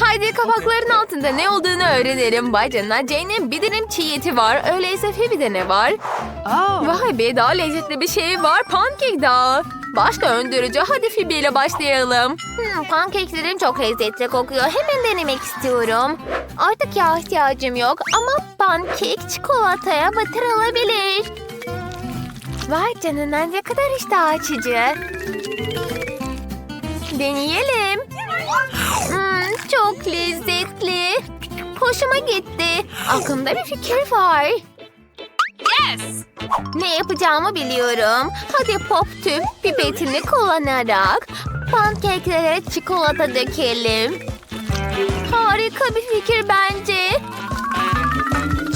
Haydi kapakların altında ne olduğunu öğrenelim. Vay canına Jane'in bir dilim çiğ eti var. Öyleyse Phoebe'de ne var? Vay be daha lezzetli bir şey var. Pankek daha. Başka öndürücü. Hadi Phoebe ile başlayalım. Hmm, pankeklerim çok lezzetli kokuyor. Hemen denemek istiyorum. Artık yağ ihtiyacım yok ama pankek çikolataya batırılabilir. Vay canına ne kadar iştah açıcı. Deneyelim. Hmm, çok lezzetli. Hoşuma gitti. Aklımda bir fikir var. Ne yapacağımı biliyorum. Hadi pop tüp pipetini kullanarak pankeklere çikolata dökelim. Harika bir fikir bence.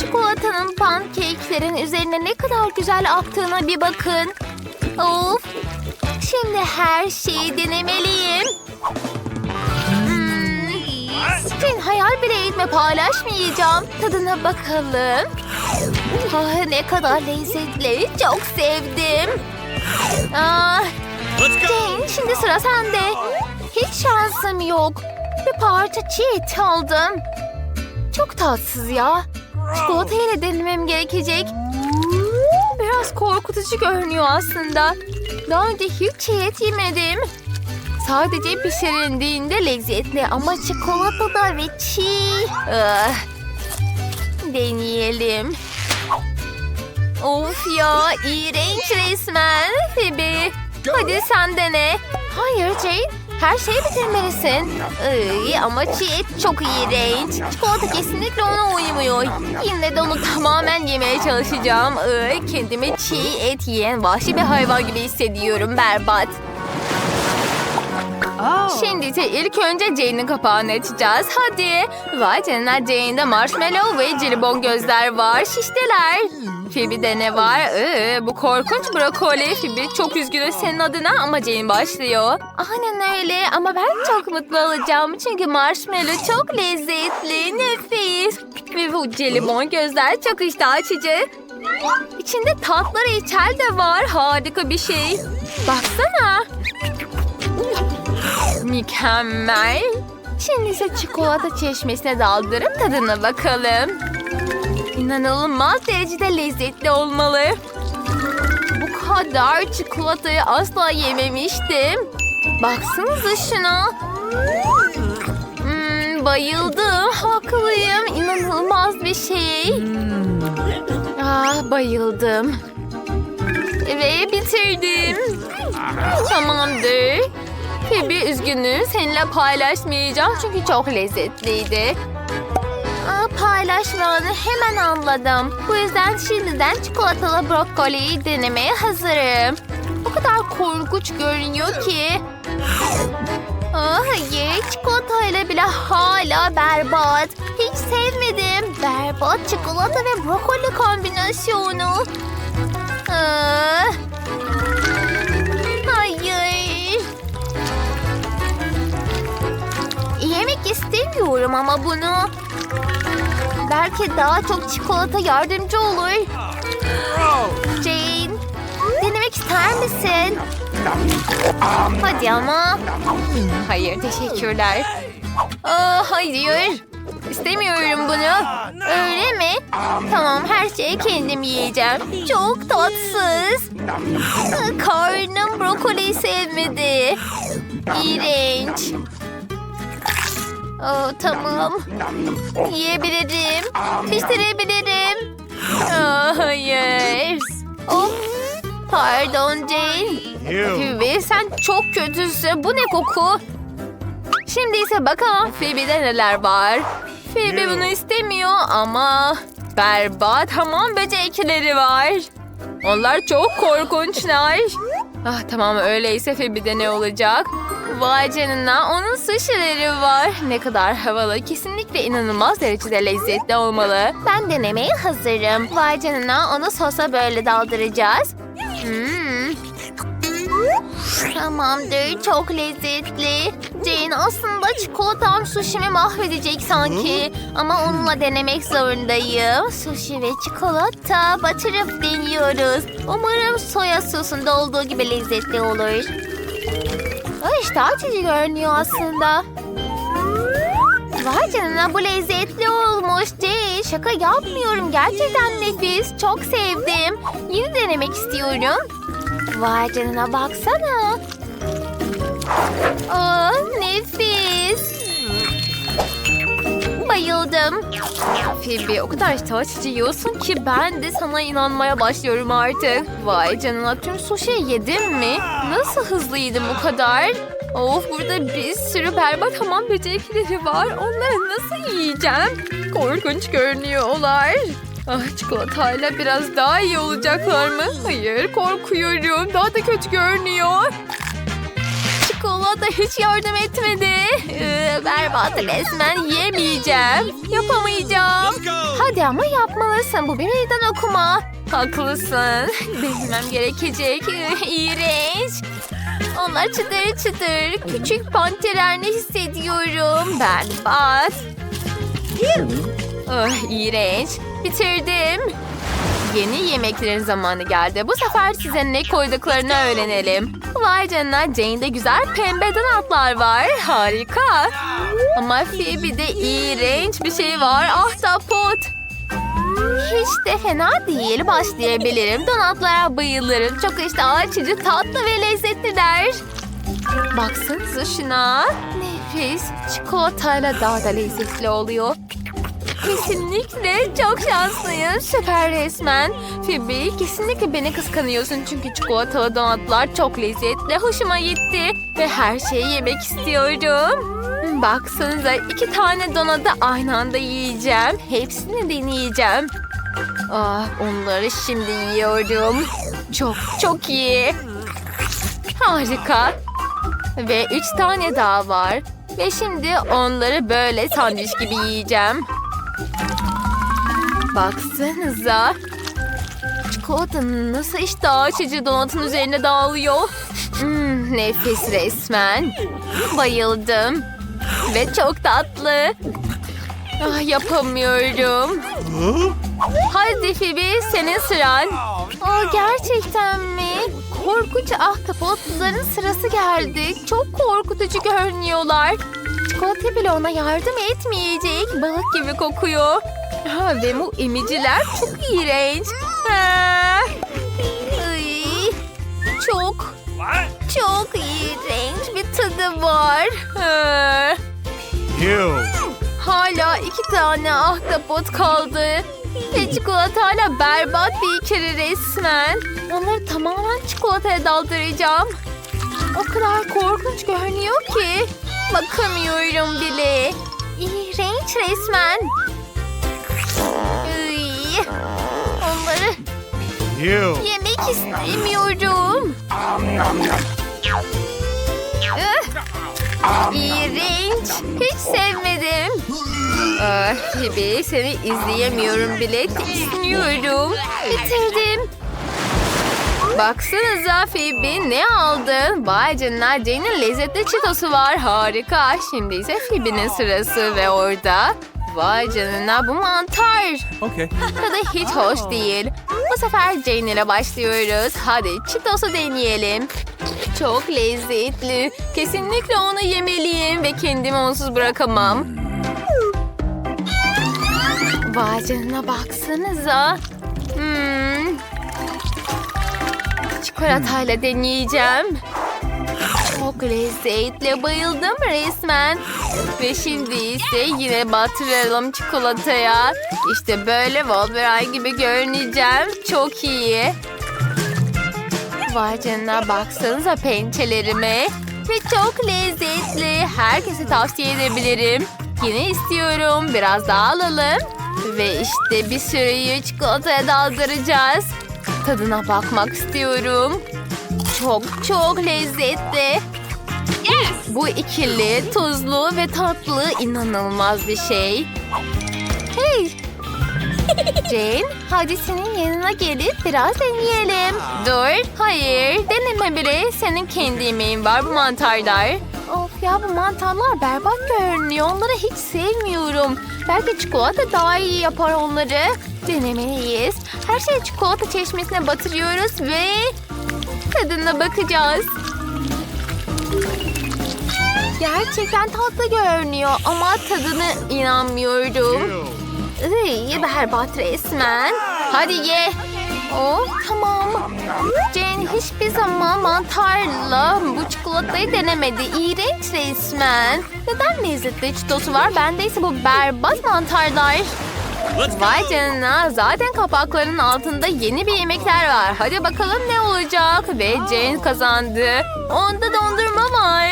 Çikolatanın pankeklerin üzerine ne kadar güzel aktığına bir bakın. Of. Şimdi her şeyi denemeliyim. Sen hayal bile etme paylaşmayacağım. Tadına bakalım. Ah, ne kadar lezzetli. Çok sevdim. Ah, Jane şimdi sıra sende. Hiç şansım yok. Bir parça çiğ et aldım. Çok tatsız ya. Çikolata ile denemem gerekecek. Biraz korkutucu görünüyor aslında. Daha önce hiç çiğ et yemedim. Sadece pişirildiğinde lezzetli ama çikolata ve çiğ. Ah. Deneyelim. Of ya iğrenç resmen. Phoebe hadi sen dene. Hayır Jane her şeyi bitirmelisin. Iy, ama çiğ et çok iğrenç. Çikolata kesinlikle ona uymuyor. Yine de onu tamamen yemeye çalışacağım. Iy, kendimi çiğ et yiyen vahşi bir hayvan gibi hissediyorum berbat. Şimdi ise ilk önce Jane'in kapağını açacağız. Hadi. Vay canına Jane'de marshmallow ve jelibon gözler var. Şişteler. Phoebe'de ne var? Iı, bu korkunç brokoli. Phoebe çok üzgünüm senin adına ama Jane başlıyor. Aynen öyle ama ben çok mutlu olacağım. Çünkü marshmallow çok lezzetli, nefis. Ve bu jelibon gözler çok iştah açıcı. İçinde tatlı reçel de var. Harika bir şey. Baksana. Mükemmel. Şimdi ise çikolata çeşmesine daldırıp tadına bakalım. İnanılmaz derecede lezzetli olmalı. Bu kadar çikolatayı asla yememiştim. Baksanıza şuna. Hmm, bayıldım. Haklıyım. İnanılmaz bir şey. Ah, bayıldım. Ve bitirdim. Tamamdır. Phoebe üzgünüm. Seninle paylaşmayacağım çünkü çok lezzetliydi. Aa, paylaşmanı hemen anladım. Bu yüzden şimdiden çikolatalı brokoliyi denemeye hazırım. O kadar korkunç görünüyor ki. Aa, hayır, çikolatayla bile hala berbat. Hiç sevmedim. Berbat çikolata ve brokoli kombinasyonu. Aa, Yemek istemiyorum ama bunu. Belki daha çok çikolata yardımcı olur. Jane, denemek ister misin? Hadi ama. Hayır, teşekkürler. Aa, hayır. İstemiyorum bunu. Öyle mi? Tamam, her şeyi kendim yiyeceğim. Çok tatsız. Aa, Karnım brokoliyi sevmedi. İğrenç. Aa, tamam. Yiyebilirim. Bitirebilirim. Aa, hayır. Of. Pardon Jane. Phoebe sen çok kötüsün. Bu ne koku? Şimdi ise bakalım Phoebe'de neler var. Phoebe bunu istemiyor ama berbat hamam böcekleri var. Onlar çok korkunçlar. Ah tamam öyleyse Phoebe'de ne olacak? Vay canına onun sushi'leri var. Ne kadar havalı. Kesinlikle inanılmaz derecede lezzetli olmalı. Ben denemeye hazırım. Vay canına onu sosa böyle daldıracağız. Hmm. Tamamdır çok lezzetli. Jane aslında çikolatam sushimi mahvedecek sanki. Ama onunla denemek zorundayım. Sushi ve çikolata batırıp deniyoruz. Umarım soya sosunda olduğu gibi lezzetli olur. Ay, işte açıcı görünüyor aslında. Vay canına bu lezzetli olmuş Jane. Şaka yapmıyorum. Gerçekten nefis. Çok sevdim. Yine denemek istiyorum. Vay canına baksana. Aa, nefis. Bayıldım. Phoebe o kadar açıcı yiyorsun ki ben de sana inanmaya başlıyorum artık. Vay canına tüm sushi yedim mi? Nasıl hızlı yedim bu kadar? Of burada bir sürü berbat hamam böcekleri var. Onları nasıl yiyeceğim? Korkunç görünüyorlar. Ah çikolatayla biraz daha iyi olacaklar mı? Hayır korkuyorum. Daha da kötü görünüyor. Çikolata hiç yardım etmedi. Ee, berbat resmen yemeyeceğim. Yapamayacağım. Hadi ama yapmalısın. Bu bir meydan okuma. Haklısın. Denemem gerekecek. Ee, İğrenç. Onlar çıtır çıtır. Küçük panterlerini hissediyorum. Berbat. Ah, iğrenç. Bitirdim. Yeni yemeklerin zamanı geldi. Bu sefer size ne koyduklarını öğrenelim. Vay canına Jane'de güzel pembe donatlar var. Harika. Ama Phoebe'de iğrenç bir şey var. Ahtapot. Hiç de fena değil. Başlayabilirim. Donatlara bayılırım. Çok işte açıcı, tatlı ve lezzetliler. Baksanıza şuna. Nefis. Çikolatayla daha da lezzetli oluyor. Kesinlikle çok şanslıyım. Süper resmen. Phoebe kesinlikle beni kıskanıyorsun çünkü çikolatalı donatlar çok lezzetli. Hoşuma gitti. Ve her şeyi yemek istiyorum. Baksanıza iki tane donatı aynı anda yiyeceğim. Hepsini deneyeceğim. Ah onları şimdi yiyorum. Çok çok iyi. Harika. Ve üç tane daha var. Ve şimdi onları böyle sandviç gibi yiyeceğim. Baksanıza. Çikolata nasıl iştah açıcı donatın üzerine dağılıyor. Hmm, nefis resmen. Bayıldım. Ve çok tatlı. Ah, yapamıyorum. Hadi Phoebe senin sıran. Aa, gerçekten mi? Korkunç ahtapotların sırası geldi. Çok korkutucu görünüyorlar. Çikolata bile ona yardım etmeyecek. Balık gibi kokuyor. Ha, ve bu emiciler çok iğrenç. Ha. Iy, çok, çok iğrenç bir tadı var. Ha. Hala iki tane ahtapot kaldı. Ve çikolatayla berbat bir ikili resmen. Onları tamamen çikolataya daldıracağım. O kadar korkunç görünüyor ki. Bakamıyorum bile. İğrenç resmen. Iy, Onları yemek istemiyorum. İğrenç. Hiç sevmedim. Ah, Phoebe seni izleyemiyorum bile. Tiksiniyorum. Bitirdim. Baksanıza Phoebe ne aldın? Vay canına Jane'in lezzetli çitosu var. Harika. Şimdi ise Phoebe'nin sırası ve orada. Vay canına bu mantar. Okay. Tadı hiç hoş değil. Bu sefer Jane ile başlıyoruz. Hadi Cheetos'u deneyelim. Çok lezzetli. Kesinlikle onu yemeliyim ve kendimi onsuz bırakamam. Vay canına baksanıza. Hmm. Çikolatayla deneyeceğim. Çok lezzetli. Bayıldım resmen. Ve şimdi ise yine batıralım çikolataya. İşte böyle Wolverine gibi görüneceğim. Çok iyi. Vay canına baksanıza pençelerime. Ve çok lezzetli. Herkese tavsiye edebilirim. Yine istiyorum. Biraz daha alalım. Ve işte bir sürüyü çikolataya daldıracağız. Tadına bakmak istiyorum. Çok çok lezzetli. Bu ikili tuzlu ve tatlı inanılmaz bir şey. Hey! Jane, hadi senin yanına gelip biraz deneyelim. Dur, hayır, deneme bile. Senin kendi yemeğin var bu mantarlar. Of ya bu mantarlar berbat görünüyor. Onları hiç sevmiyorum. Belki çikolata daha iyi yapar onları. Denemeliyiz. Her şeyi çikolata çeşmesine batırıyoruz ve tadına bakacağız. Gerçekten tatlı görünüyor ama tadını inanmıyorum. Iy, berbat resmen. Hadi ye. Oh tamam. Jane hiçbir zaman mantarla bu çikolatayı denemedi. İğrenç resmen. Neden lezzetli çitosu var? Bende ise bu berbat mantarlar. Vay canına zaten kapakların altında yeni bir yemekler var. Hadi bakalım ne olacak? Ve Jane kazandı. Onda dondurma var.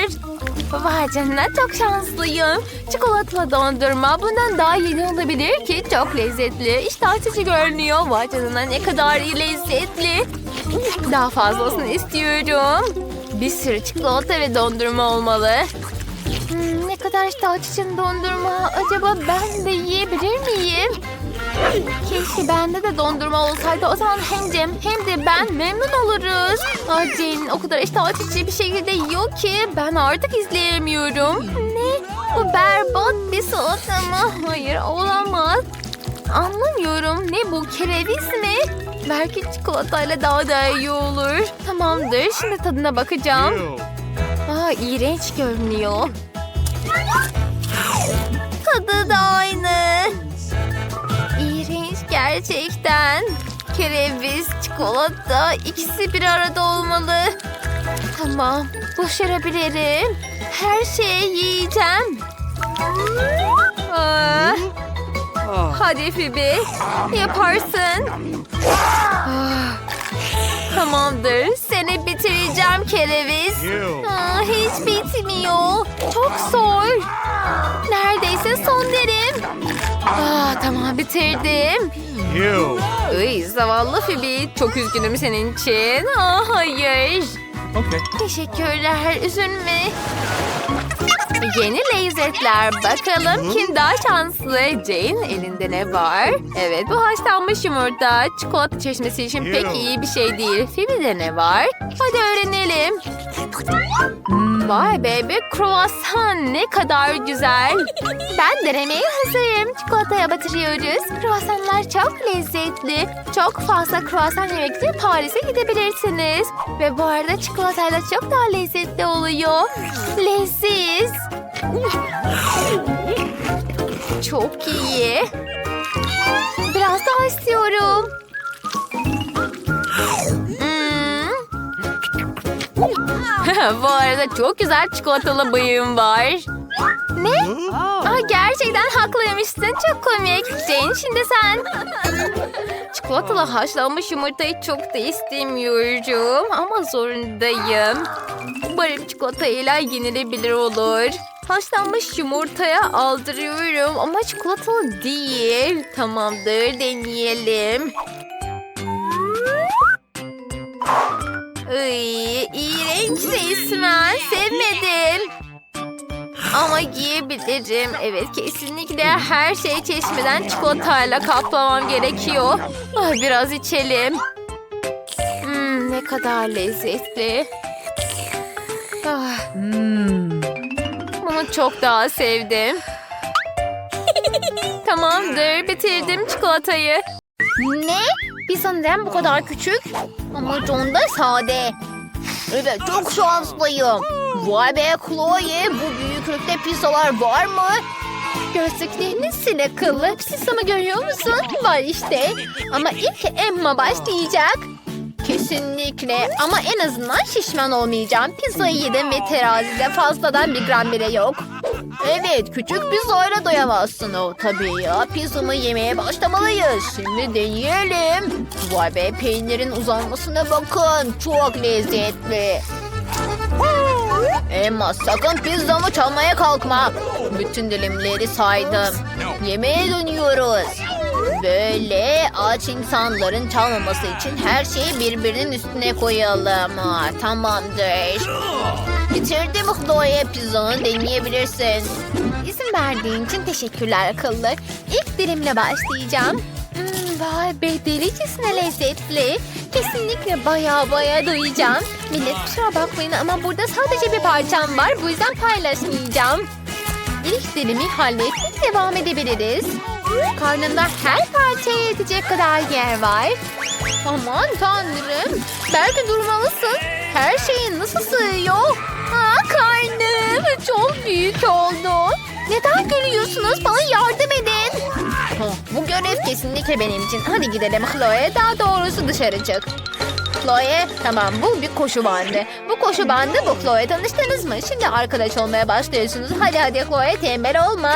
Vay canına çok şanslıyım. Çikolatalı dondurma bundan daha yeni olabilir ki çok lezzetli. İşte açıcı görünüyor. Vay canına ne kadar lezzetli. Daha fazlasını istiyorum. Bir sürü çikolata ve dondurma olmalı. Hmm, ne kadar işte açıcı dondurma. Acaba ben de yiyebilir miyim? Keşke bende de dondurma olsaydı. O zaman hem Cem hem de ben memnun oluruz. Ah Jane o kadar işte açıcı bir şekilde yiyor ki ben artık izleyemiyorum. Ne? Bu berbat bir salata mı? Hayır olamaz. Anlamıyorum. Ne bu kereviz mi? Belki çikolatayla daha da iyi olur. Tamamdır. Şimdi tadına bakacağım. Aa iğrenç görünüyor. Tadı da aynı. Gerçekten. Kereviz, çikolata ikisi bir arada olmalı. Tamam, başarabilirim. Her şeyi yiyeceğim. Aa, hadi Phoebe, yaparsın. Ah, Tamamdır, seni bitireceğim kereviz. Aa, hiç bitmiyor. Çok zor. Neredeyse son derim. Aa, tamam bitirdim. Iy, zavallı Phoebe. Çok üzgünüm senin için. Aa, hayır. Okay. Teşekkürler. Üzülme. Yeni lezzetler. Bakalım kim daha şanslı? Jane elinde ne var? Evet bu haşlanmış yumurta. Çikolata çeşmesi için pek iyi bir şey değil. Phoebe'de ne var? Hadi öğrenelim. Vay be bir kruvasan ne kadar güzel. Ben denemeye hazırım. Çikolataya batırıyoruz. Kruvasanlar çok lezzetli. Çok fazla kruvasan yemek için Paris'e gidebilirsiniz. Ve bu arada çikolatayla çok daha lezzetli oluyor. Leziz. Çok iyi. Biraz daha istiyorum. Hmm. Bu arada çok güzel çikolatalı bıyığım var. Ne? Aa, gerçekten haklıymışsın. Çok komik. Jane şimdi sen. Çikolatalı haşlanmış yumurtayı çok da istemiyorum. Ama zorundayım. Umarım çikolatayla yenilebilir olur. Haşlanmış yumurtaya aldırıyorum ama çikolatalı değil. Tamamdır deneyelim. Iy, iğrenç resmen. Sevmedim. Ama giyebilirim. Evet kesinlikle her şey çeşmeden çikolatayla kaplamam gerekiyor. Ah, biraz içelim. Hmm, ne kadar lezzetli. Ah. Bunu çok daha sevdim. Tamamdır bitirdim çikolatayı. Ne? Pizza neden bu kadar küçük? Ama John da sade. Evet çok şanslıyım. Vay be Chloe bu büyüklükte pizzalar var mı? Gözlüklerini sil akıllı. Pizzamı görüyor musun? Var işte. Ama ilk Emma başlayacak. Kesinlikle ama en azından şişman olmayacağım. Pizzayı yedim ve terazide fazladan bir gram bile yok. Evet küçük pizzayla doyamazsın o. Tabii ya pizzamı yemeye başlamalıyız. Şimdi deneyelim. Vay be peynirin uzanmasına bakın. Çok lezzetli. Emma sakın pizzamı çalmaya kalkma. Bütün dilimleri saydım. Yemeğe dönüyoruz. Böyle aç insanların çalmaması için her şeyi birbirinin üstüne koyalım. Ha, tamamdır. Bitirdim Chloe pizzanı deneyebilirsin. İzin verdiğin için teşekkürler akıllı. İlk dilimle başlayacağım. Hmm, vay be delicesine lezzetli. Kesinlikle baya baya doyacağım. Millet kusura bakmayın ama burada sadece bir parçam var. Bu yüzden paylaşmayacağım. İlk dilimi hallettik devam edebiliriz. Karnımda her parçaya yetecek kadar yer var. Aman tanrım. Belki durmalısın. Her şeyin nasıl sığıyor? Aa karnım. çok büyük oldu. Neden gülüyorsunuz? Bana yardım edin. Bu görev kesinlikle benim için. Hadi gidelim Chloe. Daha doğrusu dışarı çık. Chloe, tamam bu bir koşu bandı. Bu koşu bandı bu Chloe. Tanıştınız mı? Şimdi arkadaş olmaya başlıyorsunuz. Hadi hadi Chloe tembel olma.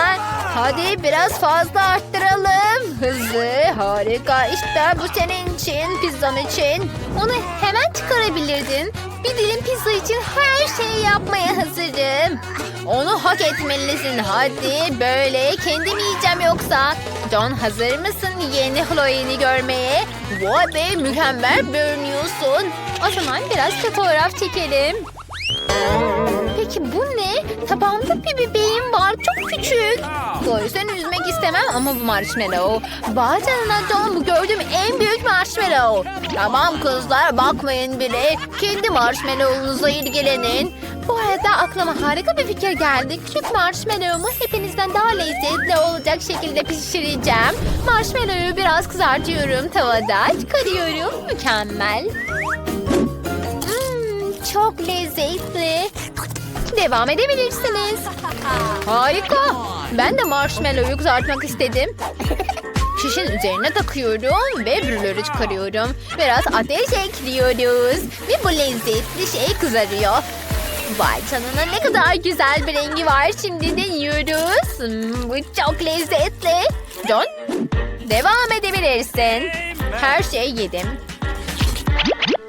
Hadi biraz fazla arttıralım. Hızlı, harika. İşte bu senin için, pizzan için. Onu hemen çıkarabilirdin. Bir dilim pizza için her şeyi yapmaya hazırım. Onu hak etmelisin. Hadi böyle kendim yiyeceğim yoksa. John hazır mısın yeni Chloe'ni görmeye? Vay be mükemmel görünüyorsun. O zaman biraz fotoğraf çekelim. Peki bu ne? Tabağımda bir bebeğim var. Çok küçük. Seni üzmek istemem ama bu marshmallow. Vay canına John bu gördüğüm en büyük marshmallow. Tamam kızlar bakmayın bile. Kendi marshmallow'unuza ilgilenin. Bu arada aklıma harika bir fikir geldi. Küçük marshmallow'umu hepinizden daha lezzetli olacak şekilde pişireceğim. Marshmallow'u biraz kızartıyorum tavada. Çıkarıyorum. Mükemmel. Hmm, çok lezzetli. Devam edebilirsiniz. Harika. Ben de marshmallow'u kızartmak istedim. Şişin üzerine takıyorum ve brülörü çıkarıyorum. Biraz ateş ekliyoruz. Ve bu lezzetli şey kızarıyor. Vay canına ne kadar güzel bir rengi var. Şimdi de yiyoruz. Hmm, bu çok lezzetli. John, devam edebilirsin. Her şeyi yedim.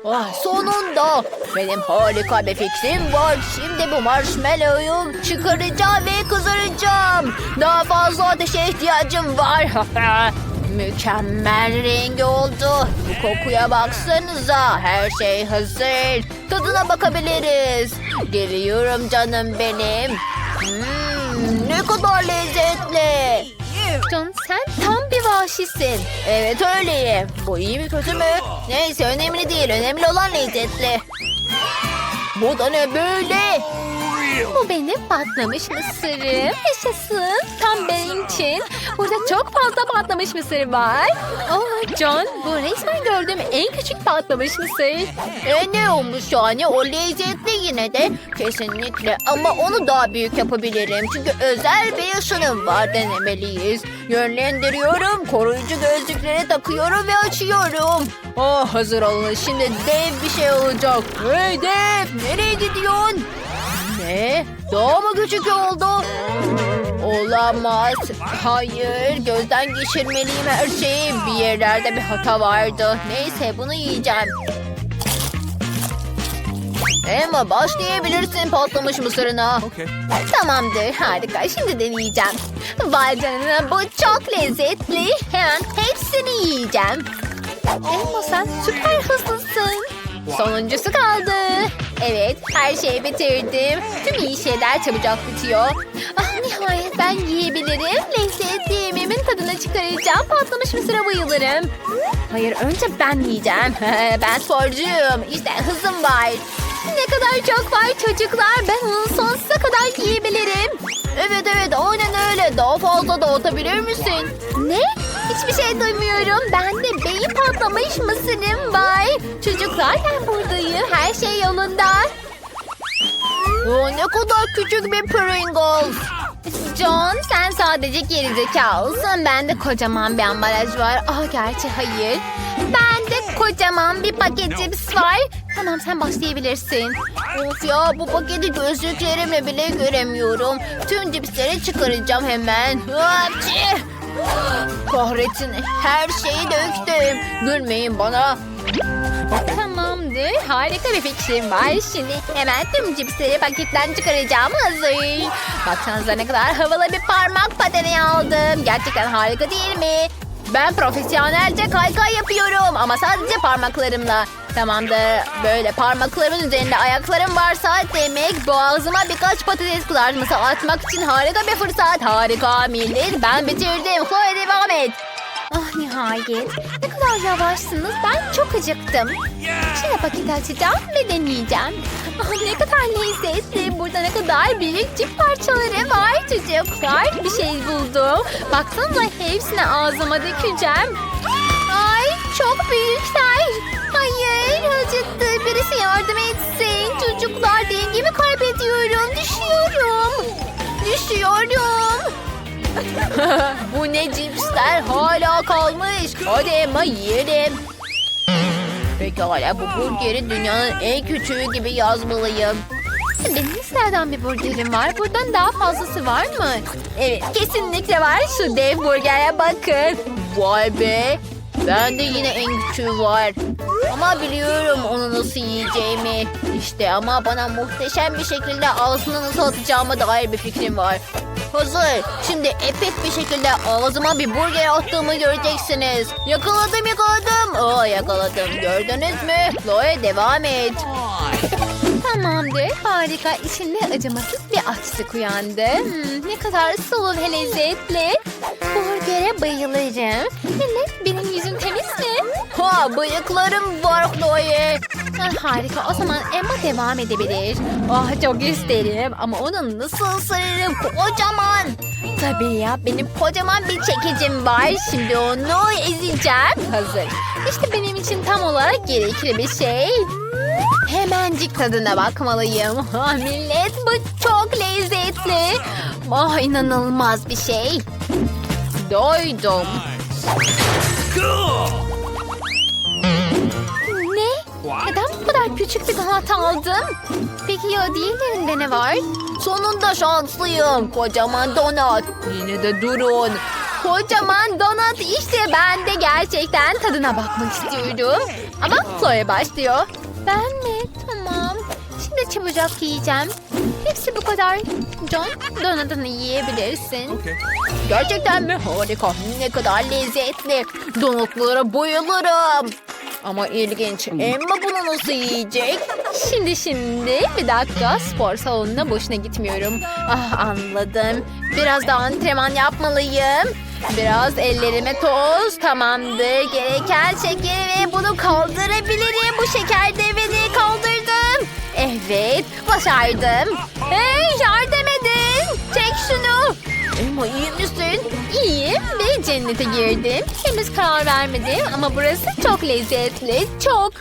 Ah, sonunda benim harika bir fikrim var. Şimdi bu marshmallow'u çıkaracağım ve kızaracağım. Daha fazla ateşe ihtiyacım var. Mükemmel rengi oldu. Bu kokuya baksanıza. Her şey hazır. Tadına bakabiliriz. Geliyorum canım benim. Hmm, ne kadar lezzetli. Can sen tam bir vahşisin. Evet öyleyim. Bu iyi mi kötü mü? Neyse önemli değil. Önemli olan lezzetli. Bu da ne böyle? Bu benim patlamış mısırım. Yaşasın. Tam benim için. Burada çok fazla patlamış mısır var. Oh John bu resmen gördüğüm en küçük patlamış mısır. E ne olmuş yani? O lezzetli yine de. Kesinlikle ama onu daha büyük yapabilirim. Çünkü özel bir ışınım var denemeliyiz. Yönlendiriyorum. Koruyucu gözlükleri takıyorum ve açıyorum. Oh hazır olun. Şimdi dev bir şey olacak. Hey dev nereye gidiyorsun? Ne? Daha mı küçük oldu? Olamaz. Hayır. Gözden geçirmeliyim her şeyi. Bir yerlerde bir hata vardı. Neyse bunu yiyeceğim. Emma başlayabilirsin patlamış mısırına. Okay. Tamamdır harika şimdi deneyeceğim. Vay canına bu çok lezzetli. Hemen hepsini yiyeceğim. Elma sen süper hızlısın. Sonuncusu kaldı. Evet her şeyi bitirdim. Tüm iyi şeyler çabucak bitiyor. Ah nihayet ben yiyebilirim. Lezzetli yemeğimin tadını çıkaracağım. Patlamış mısıra bayılırım. Hayır önce ben yiyeceğim. ben sporcuyum. İşte hızım var. Ne kadar çok var çocuklar. Ben onu sonsuza kadar yiyebilirim. Evet evet aynen öyle. Daha fazla dağıtabilir misin? Ne? Hiçbir şey duymuyorum. Ben de beyin patlamış mısırım var. Çocuklar ben buradayım. Her şey yolunda. O ne kadar küçük bir Pringles. John sen sadece gerizekalısın. Bende kocaman bir ambalaj var. Ah gerçi hayır. Bende kocaman bir paket cips var. Tamam sen başlayabilirsin. Of ya bu paketi gözlüklerimle bile göremiyorum. Tüm cipsleri çıkaracağım hemen. Hapçı! Kahretsin her şeyi döktüm. Gülmeyin bana. Tamamdır. Harika bir fikrim var. Şimdi hemen tüm cipsleri paketten çıkaracağım. Hazır. Baksanıza ne kadar havalı bir parmak pateni aldım. Gerçekten harika değil mi? Ben profesyonelce kaykay yapıyorum ama sadece parmaklarımla. Tamamdır. Böyle parmaklarımın üzerinde ayaklarım varsa demek boğazıma birkaç patates kızartması atmak için harika bir fırsat. Harika millet. Ben bitirdim. Chloe devam et. Ah nihayet. Ne kadar yavaşsınız. Ben çok acıktım. Şimdi paketi açacağım ve deneyeceğim. Ah ne kadar lezzetli. Burada ne kadar büyük cip parçaları var çocuklar. Bir şey buldum. Baksanıza hepsini ağzıma dökeceğim. Ay çok büyükler. Hayır acıttı. Birisi yardım etsin. Çocuklar dengemi kaybediyorum. ediyorum. Düşüyorum. Düşüyorum. Bu ne cipsler hala kalmış. Hadi Emma yiyelim. Pekala bu burgeri dünyanın en küçüğü gibi yazmalıyım. Benim sıradan bir burgerim var. Buradan daha fazlası var mı? Evet kesinlikle var. Şu dev burgere bakın. Vay be. Bende yine en küçüğü var. Ama biliyorum onu nasıl yiyeceğimi. İşte ama bana muhteşem bir şekilde ağzına nasıl atacağıma dair bir fikrim var. Hazır. Şimdi epik bir şekilde ağzıma bir burger attığımı göreceksiniz. Yakaladım yakaladım. Aa yakaladım. Gördünüz mü? Chloe devam et. Tamamdır. Harika. İçinde acımasız bir açlık uyandı. Hmm, ne kadar sulu ve lezzetli. Burger'e bayılırım. Evet, benim yüzüm temiz mi? Ha, bıyıklarım var Chloe. Ah, harika. O zaman Emma devam edebilir. Ah, çok isterim. Ama onu nasıl ısırırım? Kocaman. Tabii ya. Benim kocaman bir çekicim var. Şimdi onu ezeceğim. Hazır. İşte benim için tam olarak gerekli bir şey. Hemencik tadına bakmalıyım. Ah, millet bu çok lezzetli. Ah inanılmaz bir şey. Doydum. Ne? Bu kadar küçük bir donat aldım? Peki ya diğerlerinde ne var? Sonunda şanslıyım. Kocaman donat. Yine de durun. Kocaman donat işte ben de gerçekten tadına bakmak istiyorum. Ama Chloe başlıyor. Ben mi? Tamam. Şimdi çabucak yiyeceğim. Hepsi bu kadar. John, donatını yiyebilirsin. Okay. Gerçekten mi? Harika. Ne kadar lezzetli. Donutlara bayılırım. Ama ilginç. Emma bunu nasıl yiyecek? Şimdi şimdi bir dakika spor salonuna boşuna gitmiyorum. Ah anladım. Biraz daha antrenman yapmalıyım. Biraz ellerime toz. Tamamdır. Gereken şekeri ve bunu kaldırabilirim. Bu şeker devini kaldırdım. Evet başardım. Hey yardım edin. Çek şunu. Emma iyi misin? İyiyim ve cennete girdim. Henüz karar vermedim ama burası çok lezzetli. Çok.